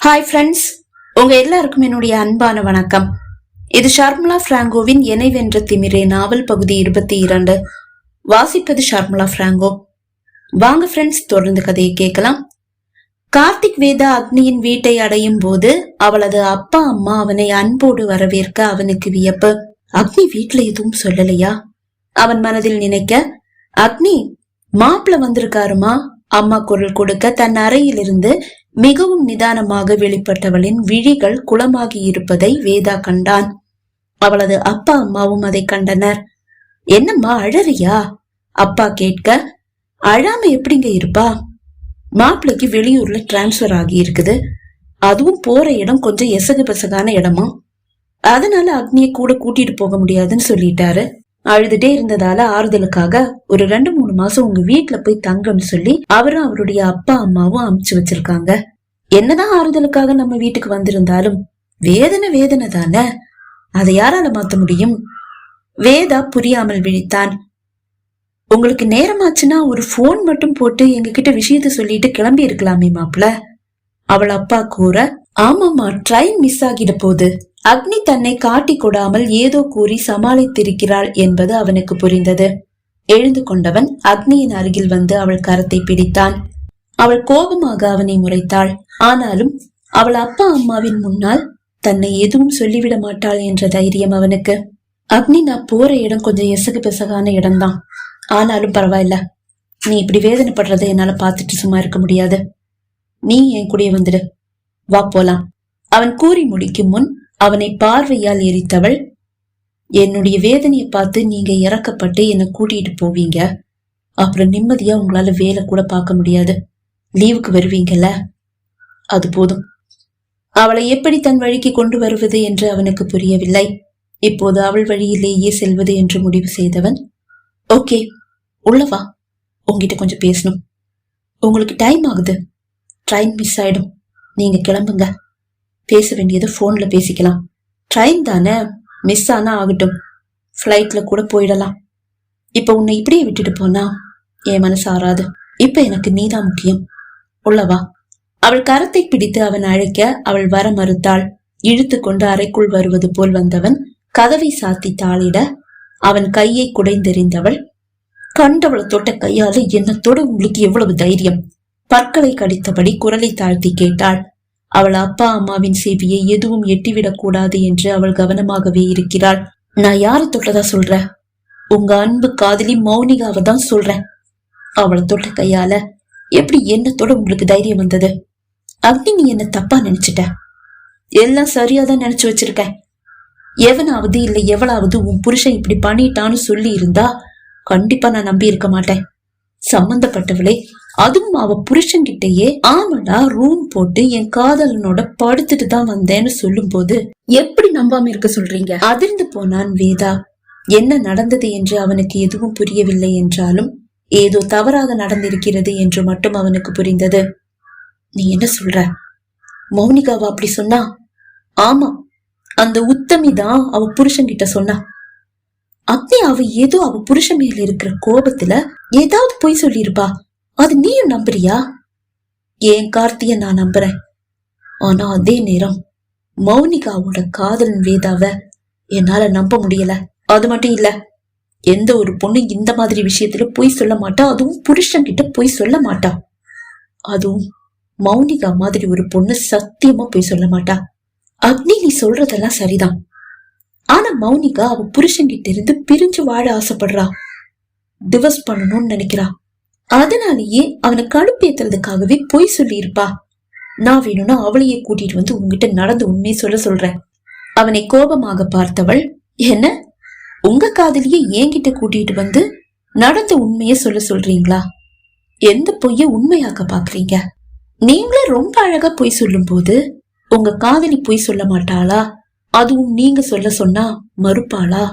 Hi friends உங்க எல்லாருக்கும் என்னுடைய அன்பான வணக்கம். இது ஷர்முலா பிராங்கோவின் எனை வென்ற திமிரே நாவல் பகுதி இருபத்தி இரண்டு. வாசிப்பது ஷர்முலா பிராங்கோ. வாங்க ஃப்ரெண்ட்ஸ் தொடர்ந்து கதையை கேட்கலாம். கார்த்திக் வேதா அக்னியின் வீட்டை அடையும் போது அவளது அப்பா அம்மா அவனை அன்போடு வரவேற்க அவனுக்கு வியப்பு. அக்னி வீட்டுல எதுவும் சொல்லலையா? அவன் மனதில் நினைக்க அக்னி மாப்பிள்ள வந்திருக்காருமா? அம்மா குரல் கொடுக்க தன் அறையிலிருந்து மிகவும் நிதானமாக வெளிப்பட்டவளின் விழிகள் குளமாகி இருப்பதை வேதா கண்டான். அவளது அப்பா அம்மாவும் அதை கண்டனர். என்னம்மா அழறியா? அப்பா கேட்க அழாம எப்படிங்க இருப்பா? மாப்பிளைக்கு வெளியூர்ல டிரான்ஸ்ஃபர் ஆகி இருக்குது அதுவும் போற இடம் கொஞ்சம் எசகு பெசகான இடமா? அதனால அக்னியை கூட கூட்டிட்டு போக முடியாதுன்னு சொல்லிட்டாரு. அழுதுட்டே இருந்ததால ஆறுதலுக்காக ஒரு ரெண்டு மூணு மாசம் உங்க வீட்டுல போய் தங்கன்னு சொல்லி அவரும் அவருடைய அப்பா அம்மாவும் அமுச்சு வச்சிருக்காங்க. என்னதான் ஆறுதலுக்காக நம்ம வீட்டுக்கு வந்திருந்தாலும் வேதனை வேதனை தானே? அதை யாரால மாத்த முடியும்? வேதா புரியாமல் விழித்தான். உங்களுக்கு நேரமாச்சுன்னா ஒரு ஃபோன் மட்டும் போட்டு எங்ககிட்ட விஷயத்த சொல்லிட்டு கிளம்பி இருக்கலாமே மாப்ள அவள் அப்பா கூற. ஆமாமா ட்ரெயின் மிஸ் ஆகிட போகுது. அக்னி தன்னை காட்டிக் கொடாமல் ஏதோ கூறி சமாளித்திருக்கிறாள் என்பது அவனுக்கு புரிந்தது. எழுந்து கொண்டவன் அக்னியின் அருகில் வந்து அவள் கரத்தை பிடித்தான். அவள் கோபமாக அவனை முறைத்தாள். ஆனாலும் அவள் அப்பா அம்மாவின் முன்னால் தன்னை எதுவும் சொல்லிவிட மாட்டாள் என்ற தைரியம் அவனுக்கு. அக்னி நான் போற இடம் கொஞ்சம் எசகு பெசகான இடம்தான். ஆனாலும் பரவாயில்ல. நீ இப்படி வேதனைப்படுறதை என்னால பார்த்துட்டு சும்மா இருக்க முடியாது. நீ என் கூடயே வந்துடு. வா போலாம். அவன் கூறி முடிக்கும் முன் அவனை பார்வையால் எரித்தவள் என்னுடைய வேதனையை பார்த்து நீங்க இறக்கப்பட்டு என்னை கூட்டிட்டு போவீங்க. அப்புறம் நிம்மதியா உங்களால வேலை கூட பார்க்க முடியாது. லீவுக்கு வருவீங்கல்ல? அது போதும். அவளை எப்படி தன் வழிக்கு கொண்டு வருவது என்று அவனுக்கு புரியவில்லை. இப்போது அவள் வழியிலேயே செல்வது என்று முடிவு செய்தவன் ஓகே உள்ளவா உங்ககிட்ட கொஞ்சம் பேசணும். உங்களுக்கு டைம் ஆகுது. ட்ரெயின் மிஸ் ஆயிடும். நீங்க கிளம்புங்க. பேச வேண்டியது ஃபோனில் பேசிக்கலாம். ட்ரெயின் தானே? மிஸ் ஆனா ஆகட்டும். ஃப்ளைட்ல கூட போயிடலாம். இப்போ உன்னை இப்படியே விட்டுட்டு போனா என் மனசு ஆறாது. இப்ப எனக்கு நீதான் முக்கியம். உள்ளவா அவள் கரத்தை பிடித்து அவன் அழைக்க அவள் வர மறுத்தாள். இழுத்து கொண்டு அறைக்குள் வருவது போல் வந்தவன் கதவை சாத்தி தாளிட அவன் கையை குடைந்தெறிந்தவள் கண்டவளை தொட்ட கையால என்னத்தோட உங்களுக்கு எவ்வளவு தைரியம்? பற்களை கடித்தபடி குரலை தாழ்த்தி கேட்டாள். அவள் அப்பா அம்மாவின் சேவையை எதுவும் எட்டிவிடக்கூடாது என்று அவள் கவனமாகவே இருக்கிறாள். நான் யாரை தொட்டதா சொல்ற? உங்க அன்பு காதலி மௌனிகாவை தான் சொல்றேன் அவளை தொட்ட கையால எப்படி என்னத்தோட உங்களுக்கு தைரியம் வந்தது? அக்னி நீ என்ன தப்பா நினைச்சிட்ட? எல்லாம் சரியாதான் நினைச்சு வச்சிருக்கேன் எவனாவது இல்ல எவளாவது உன் புருஷன் இப்படி பண்ணிட்டான்னு சொல்லி இருந்தா கண்டிப்பா நான் நம்பி இருக்க மாட்டேன். சம்பந்தப்பட்டவளே அதுவும் அவ புருஷன்கிட்டயே ஆமாடா ரூம் போட்டு என் காதலனோட படுத்துட்டு தான் வந்தேன்னு சொல்லும் போது எப்படி நம்பாம இருக்க சொல்றீங்க? அதிர்ந்து போனான் வேதா. என்ன நடந்தது என்று அவனுக்கு எதுவும் புரியவில்லை என்றாலும் ஏதோ தவறாக நடந்திருக்கிறது என்று மட்டும் அவனுக்கு புரிந்தது. நீ என்ன சொல்ற? மௌனிகாவா? அப்படி சொன்னா. ஆமா அந்த உத்தமி தான் அவ புருஷன்கிட்ட சொன்னா. அப்படி அவ ஏதோ அவ புருஷன் மேல இருக்கிற கோபத்துல ஏதாவது பொய் சொல்லியிருப்பா. அது நீயும் நம்புறியா? என் கார்த்திய நான் நம்புறேன். ஆனா அதே நேரம் மௌனிகாவோட காதல் வேதாவ என்னால நம்ப முடியல. அது மட்டும் இல்ல எந்த ஒரு பொண்ணு இந்த மாதிரி விஷயத்துல பொய் சொல்ல மாட்டா அதுவும் புருஷன் கிட்ட பொய் சொல்ல மாட்டா. அதுவும் மௌனிகா மாதிரி ஒரு பொண்ணு சத்தியமா பொய் சொல்ல மாட்டா. அக்னி நீ சொல்றதெல்லாம் சரிதான். ஆனா மௌனிகா அவ புருஷன்கிட்ட இருந்து பிரிஞ்சு வாழ ஆசைப்படுறா. டிவர்ஸ் பண்ணணும்னு நினைக்கிறா. அதனாலேயே அவனை கடுப்பேத்துறதுக்காகவே பொய் சொல்லியிருப்பா. நான் வேணும்னா அவளையே கூட்டிட்டு வந்து உங்ககிட்ட நடந்த உண்மையை சொல்ல சொல்றேன். அவனை கோபமாக பார்த்தவள் என்ன? உங்க காதலியே என்கிட்ட கூட்டிட்டு வந்து நடந்த உண்மையை சொல்ல சொல்றீங்களா? எந்த பொய்ய உண்மையாக்க பாக்குறீங்க? நீங்களே ரொம்ப அழகா பொய் சொல்லும் போது உங்க காதலி பொய் சொல்ல மாட்டாளா? அதுவும் நீங்க சொல்ல சொன்னா மறுப்பாளா?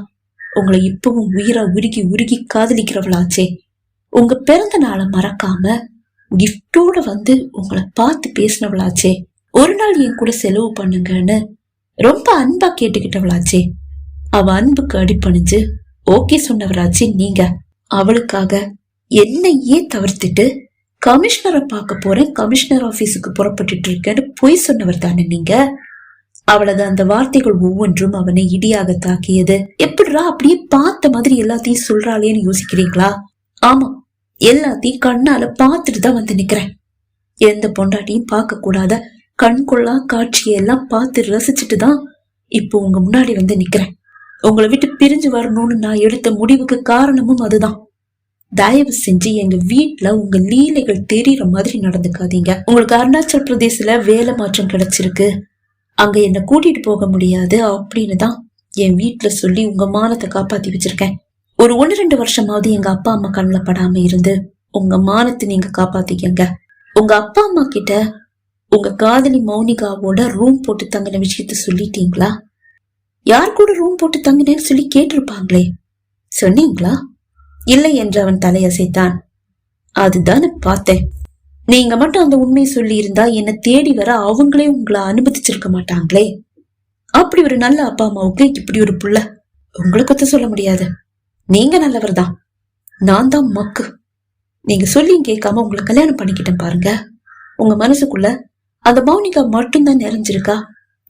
உங்களை இப்பவும் உயிரா உருகி உருகி காதலிக்கிறவளாச்சே. உங்க பிறந்த நாளை மறக்காம கிஃப்டோட வந்து உங்களை பார்த்து பேசினவளாச்சே. ஒரு நாள் என் கூட செலவு பண்ணுங்கன்னு ரொம்ப அன்பா கேட்டுக்கிட்டவளாச்சே. அவ அன்புக்கு அடிபணிஞ்சு ஓகே சொன்னவராச்சே நீங்க. அவளுக்காக என்னையே தவிர்த்துட்டு கமிஷனரை பார்க்க போறேன் கமிஷனர் ஆபீஸுக்கு புறப்பட்டுட்டு இருக்கேன்னு பொய் சொன்னவர் தானே நீங்க. அவளது அந்த வார்த்தைகள் ஒவ்வொன்றும் அவனை இடியாக தாக்கியது. எப்படிரா அப்படியே பார்த்த மாதிரி எல்லாத்தையும் சொல்றாளேன்னு யோசிக்கிறீங்களா? ஆமா எல்லாத்தையும் கண்ணால பார்த்துட்டு தான் வந்து நிக்கிறேன். எந்த பொண்டாட்டியும் பார்க்க கூடாத கண் கொள்ளா காட்சியெல்லாம் பார்த்து ரசிச்சுட்டு தான் இப்போ உங்க முன்னாடி வந்து நிக்கிறேன். உங்களை விட்டு பிரிஞ்சு வரணும்னு நான் எடுத்த முடிவுக்கு காரணமும் அதுதான். தயவு செஞ்சு எங்க வீட்டுல உங்க லீலைகள் தெரியற மாதிரி நடந்துக்காதீங்க. உங்களுக்கு அருணாச்சல் பிரதேசல வேலை மாற்றம் கிடைச்சிருக்கு. அங்க என்ன கூட்டிட்டு போக முடியாது அப்படின்னு தான் என் வீட்டுல சொல்லி உங்க மானத்தை காப்பாத்தி வச்சிருக்கேன். ஒரு ஒன்னு ரெண்டு வருஷமாவது எங்க அப்பா அம்மா கண்ணில் படாம இருந்து உங்க மானத்தை நீங்க காப்பாத்திக்கங்க. உங்க அப்பா அம்மா கிட்ட உங்க காதலி மௌனிகாவோட ரூம் போட்டு தங்கின விஷயத்த சொல்லிட்டீங்களா? யார் கூட ரூம் போட்டு தங்கினேன்னு சொல்லி கேட்டிருப்பாங்களே. சொன்னீங்களா? இல்லை என்று அவன் தலையசைத்தான். அதுதான் பார்த்தேன். நீங்க மட்டும் அந்த உண்மையை சொல்லி இருந்தா என்ன தேடி வர அவங்களே உங்களை அனுமதிச்சிருக்க மாட்டாங்களே. அப்படி ஒரு நல்ல அப்பா அம்மாவுக்கு இப்படி ஒரு புள்ள. உங்களை சொல்ல முடியாது. நீங்க நல்லவர் தான் நான் தான் மக்கு. நீங்க சொல்லியும் கேட்காம உங்களை கல்யாணம் பண்ணிக்கிட்டேன் பாருங்க. உங்க மனசுக்குள்ள அந்த மௌனிகா மட்டும்தான் நிறைஞ்சிருக்கா?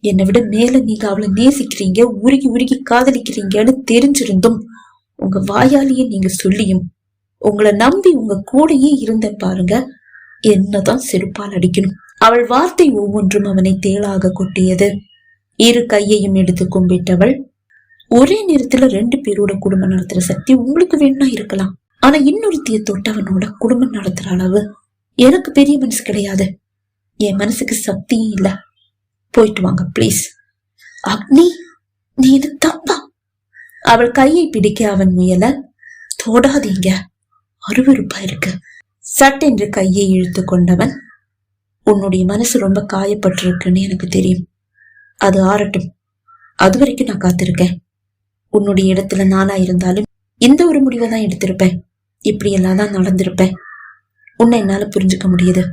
என்னை விட மேல நீங்க அவளை நேசிக்கிறீங்க உருகி உருகி காதலிக்கிறீங்கன்னு தெரிஞ்சிருந்தும் உங்க வாயாலேயே நீங்க சொல்லியும் உங்களை நம்பி உங்க கூடயே இருந்த பாருங்க. என்னதான் செருப்பால் அடிக்கணும். அவள் வார்த்தை ஒவ்வொன்றும் அவனை தேளாக கொட்டியது. இரு கையையும் எடுத்து கும்பிட்டவள் ஒரே நேரத்துல ரெண்டு பேரோட குடும்பம் நடத்துற சக்தி உங்களுக்கு வேணா இருக்கலாம். ஆனா இன்னொருத்திய தொட்டவனோட குடும்பம் நடத்துற அளவு எனக்கு பெரிய மனசு கிடையாது. என் மனசுக்கு சக்தியும் இல்ல. போயிட்டு வாங்க ப்ளீஸ் அக்னி நீ இது தப்பா? அவள் கையை பிடிக்க அவன் முயல. தொடாதீங்க. அருவருப்பா இருக்கு. சட்டென்று கையை இழுத்து கொண்டவன் உன்னுடைய மனசு ரொம்ப காயப்பட்டிருக்குன்னு எனக்கு தெரியும். அது ஆறட்டும். அது வரைக்கும் நான் காத்திருக்கேன். உன்னுடைய இடத்துல நானா இருந்தாலும் இந்த ஒரு முடிவை தான் எடுத்திருப்பேன்? இப்படி எல்லாம் தான் நடந்திருப்பேன். உன்னை என்னால புரிஞ்சுக்க முடியுது.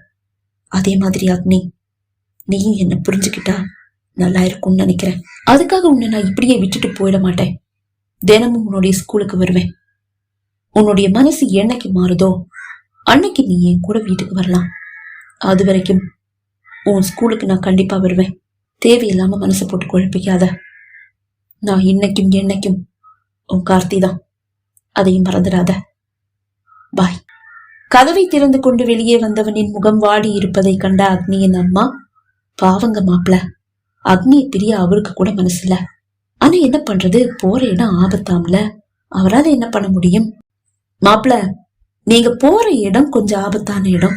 அதே மாதிரி அக்னி நீயும் என்ன புரிஞ்சுக்கிட்டா நல்லா இருக்கும்னு நினைக்கிறேன். அதுக்காக உன்னை நான் இப்படியே விட்டுட்டு போயிட மாட்டேன். தினமும் உன்னுடைய ஸ்கூலுக்கு வருவேன். உன்னுடைய மனசு என்னைக்கு மாறுதோ அன்னைக்கு நீ என் கூட வீட்டுக்கு வரலாம். அது வரைக்கும் உன் ஸ்கூலுக்கு நான் கண்டிப்பா வருவேன். தேவையில்லாம மனசை போட்டு குழப்பிக்காத. நான் இன்னைக்கும் என்னைக்கும் உன் கார்த்தி தான். அதையும் மறந்துடாத. பாய். கதவை திறந்து கொண்டு வெளியே வந்தவனின் முகம் வாடி இருப்பதை கண்ட அக்னியின் அம்மா பாவங்க மாப்பிள அக்னியை பிரிய அவருக்கு கூட மனசுல ஆனா என்ன பண்றது? போற இடம் ஆபத்தாம்ல. அவரால என்ன பண்ண முடியும்? மாப்பிள நீங்க போற இடம் கொஞ்சம் ஆபத்தான இடம்.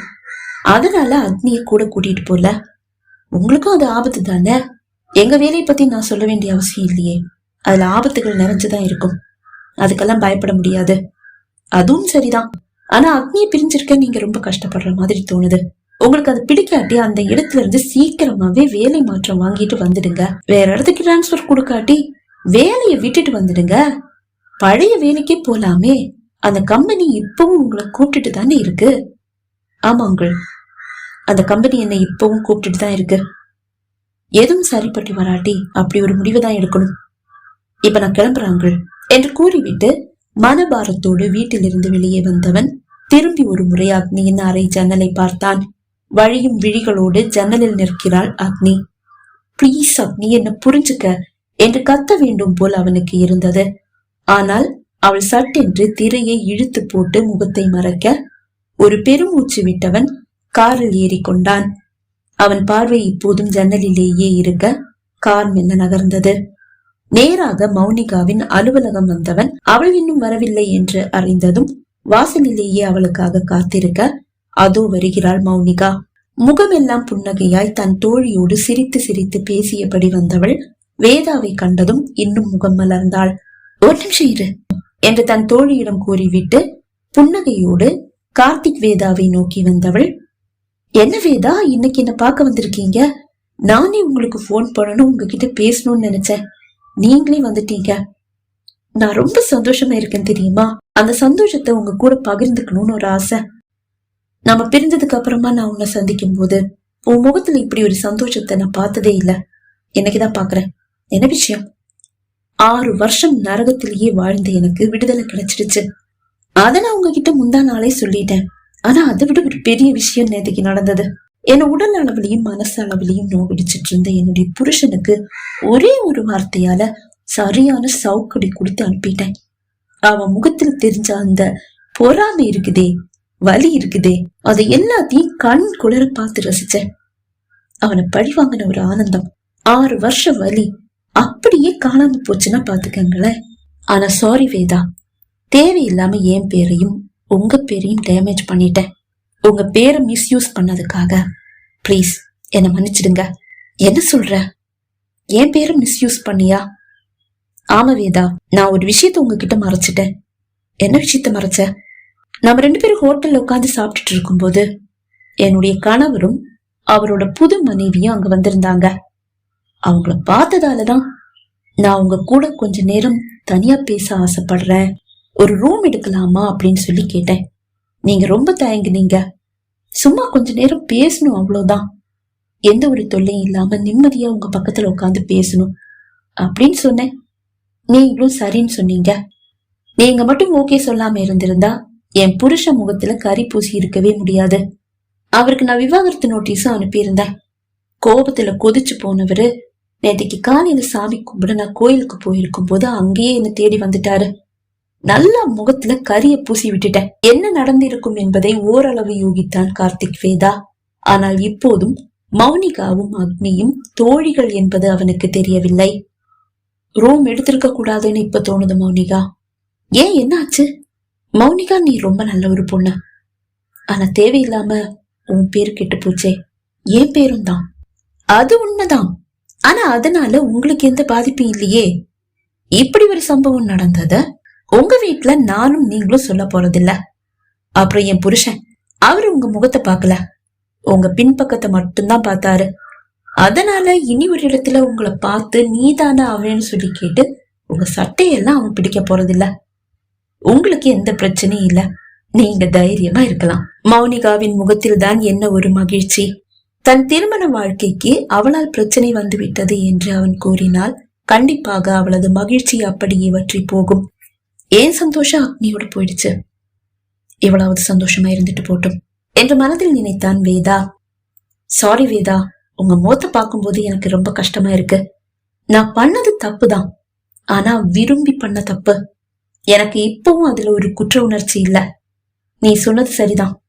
அதனால அக்னியை கூட கூட்டிட்டு போல. உங்களுக்கும் அது ஆபத்து தானே? எங்க வேலையை பத்தி நான் சொல்ல வேண்டிய அவசியம் இல்லையே. அதுல ஆபத்துகள் நிறைஞ்சுதான் இருக்கும். அதுக்கெல்லாம் பயப்பட முடியாது. அதுவும் சரிதான். ஆனா அக்னியை பிரிஞ்சிருக்க நீங்க ரொம்ப கஷ்டப்படுற மாதிரி தோணுது. உங்களுக்கு அது பிடிக்காட்டி அந்த இடத்துல இருந்து சீக்கிரமாவே வேலை மாற்றம் வாங்கிட்டு வந்துடுங்க. வேற இடத்துக்கு டிரான்ஸ்பர் கொடுக்காட்டி வேலையை விட்டுட்டு வந்துடுங்க. பழைய வேலைக்கே போலாமே. அந்த கம்பெனி இப்பவும் உங்களை கூப்பிட்டுட்டு தானே இருக்கு ஆமாங்கள் அந்த கம்பெனி என்னை இப்பவும் கூப்பிட்டுட்டு தான் இருக்கு. எதுவும் சரிப்பட்டு வராட்டி அப்படி ஒரு முடிவு தான் எடுக்கணும். இப்ப நான் கிளம்புறாங்க என்று கூறிவிட்டு மனபாரத்தோடு வீட்டிலிருந்து வெளியே வந்தவன் திரும்பி ஒரு முறை அக்னியின் அறை ஜன்னலை பார்த்தான். வழியும் விழிகளோடு ஜன்னலில் நிற்கிறாள் அக்னி. ப்ளீஸ் அக்னி என்ன புரிஞ்சுக்க என்று கத்த வேண்டும் போல் அவனுக்கு இருந்தது. ஆனால் அவள் சட்டென்று திரையை இழுத்து போட்டு முகத்தை மறைக்க ஒரு பெருமூச்சு விட்டவன் காரில் ஏறிக்கொண்டான். அவன் பார்வை இப்போதும் ஜன்னலிலேயே இருக்க கார் மெல்ல நகர்ந்தது. நேராக மௌனிகாவின் அலுவலகம் வந்தவன் அவள் இன்னும் வரவில்லை என்று அறிந்ததும் வாசலிலேயே அவளுக்காக காத்திருக்க அதோ வருகிறாள் மௌனிகா. முகமெல்லாம் புன்னகையாய் தன் தோழியோடு சிரித்து சிரித்து பேசியபடி வந்தவள் வேதாவை கண்டதும் இன்னும் முகம் மலர்ந்தாள். ஒரு நிமிஷம் இரு என்று தன் தோழியிடம் கூறிவிட்டு புன்னகையோடு கார்த்திக் வேதாவை நோக்கி வந்தவள் என்ன வேதா இன்னைக்கு என்ன பார்க்க வந்திருக்கீங்க? நானே உங்களுக்கு ஃபோன் பண்ணணும் உங்ககிட்ட பேசணும்னு நினைச்சேன். நீங்களே வந்துட்டீங்க. நான் ரொம்ப சந்தோஷமா இருக்கேன் தெரியுமா? அந்த சந்தோஷத்தை உங்க கூட பகிர்ந்துக்கணும்னு ஒரு ஆசை. நம்ம பிரிஞ்சதுக்கு அப்புறமா நான் உன்னை சந்திக்கும் போது உன் முகத்துல இப்படி ஒரு சந்தோஷத்தை நான் பார்த்ததே இல்லை. என்னைக்குதான் பாக்குறேன் என்ன விஷயம்? ஆறு வருஷம் நரகத்திலேயே வாழ்ந்த எனக்கு விடுதலை கிடைச்சிடுச்சு. அத நான் உங்ககிட்ட முந்தா நாளே சொல்லிட்டேன். ஆனா அதை விட ஒரு பெரிய விஷயம் நேற்றுக்கு நடந்தது. என் உடல் அளவிலையும் மனசு அளவிலையும் நோவிடிச்சிட்டு இருந்த என்னுடைய புருஷனுக்கு ஒரே ஒரு வார்த்தையால சரியான சவுக்கடி கொடுத்து அனுப்பிட்டேன். அவன் முகத்தில் தெரிஞ்ச அந்த பொறாமை இருக்குதே வலி இருக்குதே அதை எல்லாத்தையும் கண் குளிர பார்த்து ரசிச்சேன். அவனை பழி வாங்கின ஒரு ஆனந்தம் ஆறு வருஷம் வலி அப்படியே காணாம போச்சுன்னா பாத்துக்கங்களேன் ஆனா சாரி வேதா தேவையில்லாம என் பேரையும் உங்க பேரையும் டேமேஜ் பண்ணிட்டேன். உங்க பேரை மிஸ்யூஸ் பண்ணதுக்காக. ப்ளீஸ் என்னை மன்னிச்சிடுங்க. என்ன சொல்ற? என் பேரை மிஸ்யூஸ் பண்ணியா? ஆமா வேதா நான் ஒரு விஷயத்த உங்ககிட்ட மறைச்சிட்டேன். என்ன விஷயத்த மறைச்ச? நம்ம ரெண்டு பேரும் ஹோட்டல்ல உட்காந்து சாப்பிட்டுட்டு இருக்கும்போது என்னுடைய கணவரும் அவரோட புது மனைவியும் அங்க வந்திருந்தாங்க. அவங்கள பார்த்ததாலதான் நான் உங்க கூட கொஞ்ச நேரம் தனியா பேச ஆசைப்படுறேன். ஒரு ரூம் எடுக்கலாமா அப்படின்னு சொல்லி கேட்டேன். நீங்க ரொம்ப தயங்குனீங்க. சும்மா கொஞ்ச நேரம் பேசணும் அவ்வளவுதான். எந்த ஒரு தொல்லையும் இல்லாம நிம்மதியா உங்க பக்கத்துல உட்காந்து பேசணும். அப்படின்னு சொன்னேன். நீங்களும் சரின்னு சொன்னீங்க. நீங்க மட்டும் ஓகே சொல்லாம இருந்திருந்தா என் புருஷ முகத்துல கறி பூசி இருக்கவே முடியாது. அவருக்கு நான் விவாகரத்து நோட்டீஸும் அனுப்பியிருந்தேன். கோபத்துல கொதிச்சு போனவரு நேற்றுக்கு காலையில சாமி கும்பிட நான் கோயிலுக்கு போயிருக்கும் போது அங்கேயே என்ன தேடி வந்துட்டாரு. நல்லா முகத்துல கரிய பூசி விட்டுட்டேன். என்ன நடந்திருக்கும் என்பதை ஓரளவு யூகித்தான் கார்த்திக் வேதா. ஆனால் இப்போதும் மௌனிகாவும் அக்னியும் தோழிகள் என்பது அவனுக்கு தெரியவில்லை. ரூம் எடுத்திருக்க கூடாதுன்னு இப்ப தோணுது மௌனிகா. ஏன் என்னாச்சு? மௌனிகா நீ ரொம்ப நல்ல ஒரு பொண்ணு. ஆனா தேவையில்லாம உன் பேரு கெட்டு போச்சே. என் பேரும் தான். அது உண்மைதான். ஆனா அதனால உங்களுக்கு எந்த பாதிப்பும் இல்லையே. இப்படி ஒரு சம்பவம் நடந்தத உங்க வீட்டுல நானும் நீங்களும் சொல்ல போறதில்ல. அப்புறம் என் புருஷன் அவர் உங்க முகத்தை பார்க்கல. உங்க பின்பக்கத்தை மட்டும்தான் பார்த்தாரு. அதனால இனி ஒரு இடத்துல உங்களை பார்த்து நீதான அவன் சொல்லி கேட்டு உங்க சட்டையெல்லாம் அவன் பிடிக்க போறதில்ல. உங்களுக்கு எந்த பிரச்சனையும் இல்ல. நீங்க தைரியமா இருக்கலாம். மௌனிகாவின் முகத்தில் தான் என்ன ஒரு மகிழ்ச்சி. தன் திருமண வாழ்க்கைக்கு அவளால் பிரச்சனை வந்துவிட்டது என்று அவன் கூறினால் கண்டிப்பாக அவளது மகிழ்ச்சி அப்படியே வற்றி போகும். ஏன் சந்தோஷம் அக்னியோடு போயிடுச்சு? இவ்வளவு சந்தோஷமா இருந்துட்டு போட்டும். என்று மனதில் நினைத்தான் வேதா. சாரி வேதா உங்க முகத்தை பார்க்கும்போது எனக்கு ரொம்ப கஷ்டமா இருக்கு. நான் பண்ணது தப்பு தான் ஆனா விரும்பி பண்ண தப்பு. எனக்கு இப்பவும் அதுல ஒரு குற்ற உணர்ச்சி இல்ல. நீ சொன்னது சரிதான்.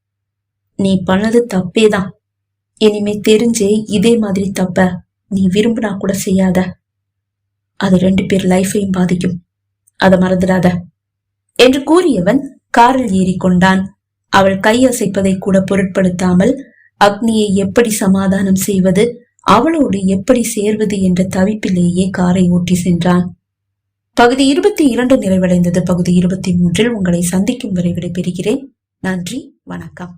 நீ பண்ணது தப்பே தான் இனிமே தெரிஞ்சே இதே மாதிரி தப்ப நீ விரும்பினா கூட செய்யாத. அது ரெண்டு பேர் லைஃபையும் பாதிக்கும். அதை மறந்துடாத. என்று கூறியவன் காரில் ஏறிக்கொண்டான். அவள் கையசைப்பதை கூட பொருட்படுத்தாமல் அக்னியை எப்படி சமாதானம் செய்வது அவளோடு எப்படி சேர்வது என்ற தவிப்பிலேயே காரை ஓட்டி சென்றான். பகுதி இருபத்தி இரண்டு நிறைவடைந்தது. பகுதி இருபத்தி மூன்றில் உங்களை சந்திக்கும் வரை விடைபெறுகிறேன். நன்றி வணக்கம்.